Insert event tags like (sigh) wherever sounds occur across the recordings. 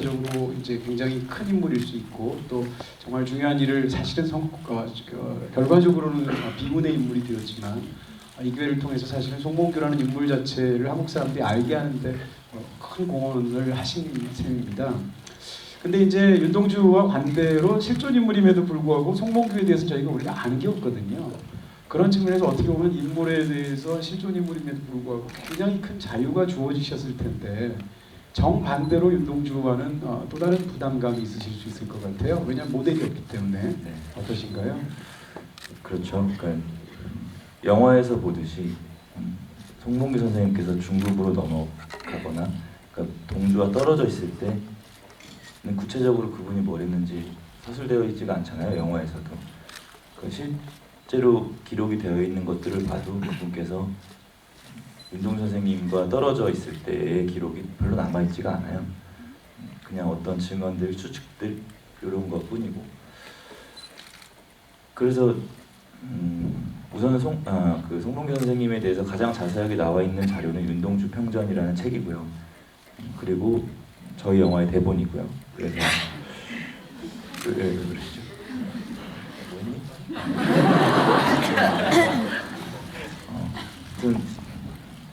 적으로 이제 굉장히 큰 인물일 수 있고 또 정말 중요한 일을 사실은 성, 어, 그, 결과적으로는 비문의 인물이 되었지만 어, 이 기회를 통해서 사실은 송봉규라는 인물 자체를 한국 사람들이 알게 하는데 어, 큰 공헌을 하신 셈입니다. 근데 이제 윤동주와 반대로 실존 인물임에도 불구하고 송봉규에 대해서 저희가 우리가 아는 게 없거든요. 그런 측면에서 어떻게 보면 인물에 대해서 실존 인물임에도 불구하고 굉장히 큰 자유가 주어지셨을 텐데 정반대로 윤동주와는 어, 또 다른 부담감이 있으실 수 있을 것 같아요. 왜냐하면 모델이 없기 때문에 네. 어떠신가요? 그렇죠. 그러니까 영화에서 보듯이 음, 송봉기 선생님께서 중국으로 넘어가거나 그러니까 동주와 떨어져 있을 때는 구체적으로 그분이 뭘 했는지 서술되어 있지가 않잖아요. 영화에서도. 그 실제로 기록이 되어 있는 것들을 봐도 그분께서 윤동 선생님과 떨어져 있을 때의 기록이 별로 남아 있지가 않아요. 그냥 어떤 증언들, 추측들 이런 것 뿐이고. 그래서 음, 우선은 송, 아, 그 송동규 선생님에 대해서 가장 자세하게 나와 있는 자료는 윤동주 평전이라는 책이고요. 음, 그리고 저희 영화의 대본이고요. 그래서 왜, 왜 그러시죠? 뭐니? 어, 아무튼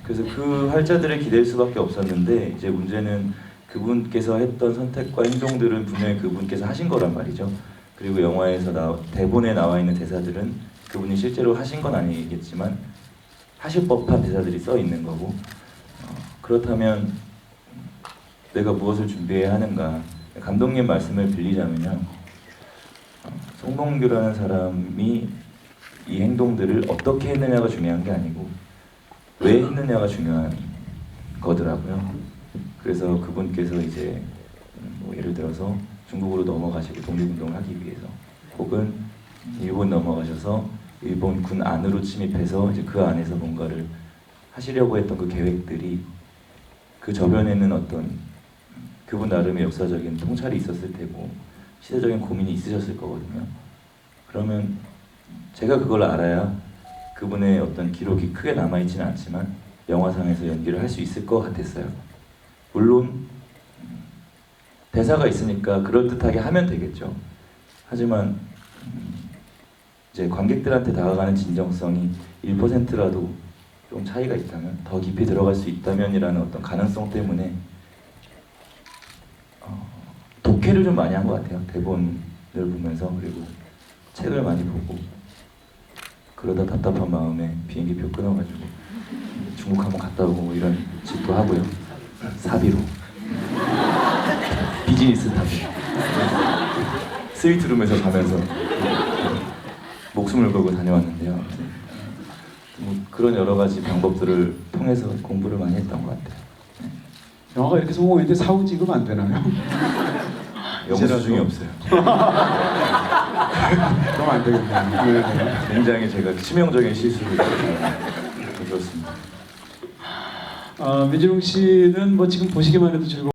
그래서 그 활자들을 기댈 수밖에 없었는데 이제 문제는 그분께서 했던 선택과 행동들은 분명히 그분께서 하신 거란 말이죠. 그리고 영화에서 나, 대본에 나와 있는 대사들은 그분이 실제로 하신 건 아니겠지만 하실 법한 대사들이 써 있는 거고 어, 그렇다면 내가 무엇을 준비해야 하는가 감독님 말씀을 빌리자면요 어, 송봉규라는 사람이 이 행동들을 어떻게 했느냐가 중요한 게 아니고 왜 했느냐가 중요한 거더라고요. 그래서 그분께서 이제 음, 뭐 예를 들어서 중국으로 넘어가시고 독립운동을 하기 위해서 혹은 일본 넘어가셔서 일본 군 안으로 침입해서 이제 그 안에서 뭔가를 하시려고 했던 그 계획들이 그 저변에는 어떤 그분 나름의 역사적인 통찰이 있었을 테고 시대적인 고민이 있으셨을 거거든요. 그러면 제가 그걸 알아야 그분의 어떤 기록이 크게 남아있지는 않지만 영화상에서 연기를 할 수 있을 것 같았어요. 물론 음, 대사가 있으니까 그럴듯하게 하면 되겠죠. 하지만 음, 이제 관객들한테 다가가는 진정성이 1%라도 좀 차이가 있다면 더 깊이 들어갈 수 있다면이라는 어떤 가능성 때문에 어, 독해를 좀 많이 한 것 같아요. 대본을 보면서 그리고 책을 많이 보고 그러다 답답한 마음에 비행기표 끊어가지고 중국 한번 갔다 오고 뭐 이런 짓도 하고요. 사비로 비즈니스 타고 스위트룸에서 자면서 목숨을 걸고 다녀왔는데요. 뭐 그런 여러 가지 방법들을 통해서 공부를 많이 했던 것 같아요. 영화가 이렇게 성공했는데 사후 지급 안 되나요? 영수 중이 없어요. (laughs) (laughs) 그럼 안 되겠네요. 네, 네. 굉장히 제가 치명적인 실수를 그렇습니다. 어, 민지웅 씨는 뭐 지금 보시기만 해도 즐거워.